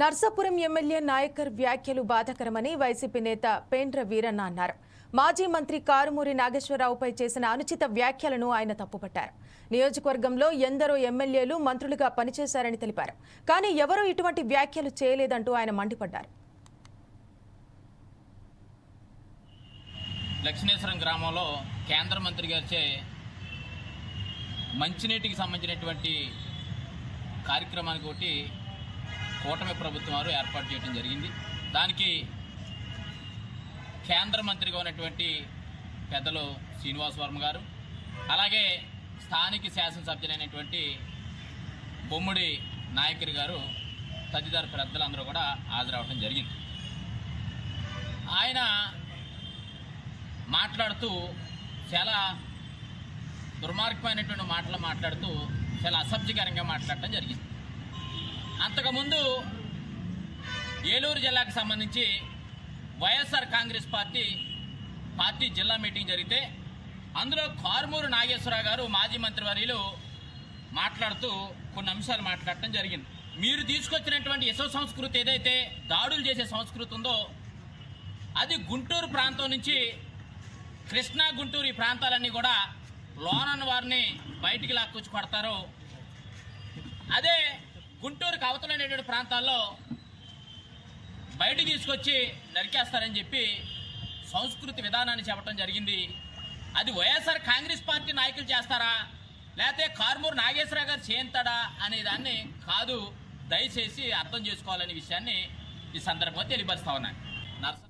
Narsapuram MLA Nayakar వ్యాఖ్యలు బాధాకరమని YCP నేత పేండ్ర వీరన్న అన్నారు. మాజీ మంత్రి కారుమూరి నాగేశ్వరరావుపై చేసిన అనుచిత వ్యాఖ్యలను ఆయన తప్పుపట్టారు. నియోజకవర్గంలో ఎందరో ఎమ్మెల్యేలు మంత్రులుగా పనిచేశారని తెలిపారు. కానీ ఎవరూ ఇటువంటి వ్యాఖ్యలు చేయలేదంటూ ఆయన మండిపడ్డారు. లక్ష్మీశ్వరం గ్రామంలో కేంద్ర మంత్రి గారిచే మంచినీటికి సంబంధించినటువంటి కార్యక్రమానికి ఒకటి కూటమి ప్రభుత్వం వారు ఏర్పాటు చేయడం జరిగింది. దానికి కేంద్ర మంత్రిగా ఉన్నటువంటి పెద్దలు శ్రీనివాస్ వర్మ గారు అలాగే స్థానిక శాసనసభ్యులైనటువంటి బొమ్ముడి నాయకుడి గారు తదితర పెద్దలందరూ కూడా హాజరవడం జరిగింది. ఆయన మాట్లాడుతూ చాలా దుర్మార్గమైనటువంటి మాటలు మాట్లాడుతూ చాలా అసభ్యకరంగా మాట్లాడటం జరిగింది. అంతకుముందు ఏలూరు జిల్లాకు సంబంధించి వైఎస్ఆర్ కాంగ్రెస్ పార్టీ పార్టీ జిల్లా మీటింగ్ జరిగితే అందులో కారుమూరు నాగేశ్వరరావు గారు మాజీ మంత్రివర్యులు మాట్లాడుతూ కొన్ని అంశాలు మాట్లాడటం జరిగింది. మీరు తీసుకొచ్చినటువంటి యశో సంస్కృతి ఏదైతే దాడులు చేసే సంస్కృతి ఉందో అది గుంటూరు ప్రాంతం నుంచి కృష్ణా గుంటూరు ఈ ప్రాంతాలన్నీ కూడా లోనన్న వారిని బయటికి లాక్కొచ్చి కొడతారు. అదే గుంటూరుకు అవతలనేటువంటి ప్రాంతాల్లో బయట తీసుకొచ్చి నరికేస్తారని చెప్పి సంస్కృతి విధానాన్ని చెప్పడం జరిగింది. అది వైఎస్ఆర్ కాంగ్రెస్ పార్టీ నాయకులు చేస్తారా? లేకపోతే కార్మూరు నాగేశ్వరరావు గారు చేయంతాడా అనే దాన్ని కాదు దయచేసి అర్థం చేసుకోవాలనే విషయాన్ని ఈ సందర్భంగా తెలియపరుస్తా ఉన్నాను. నర్స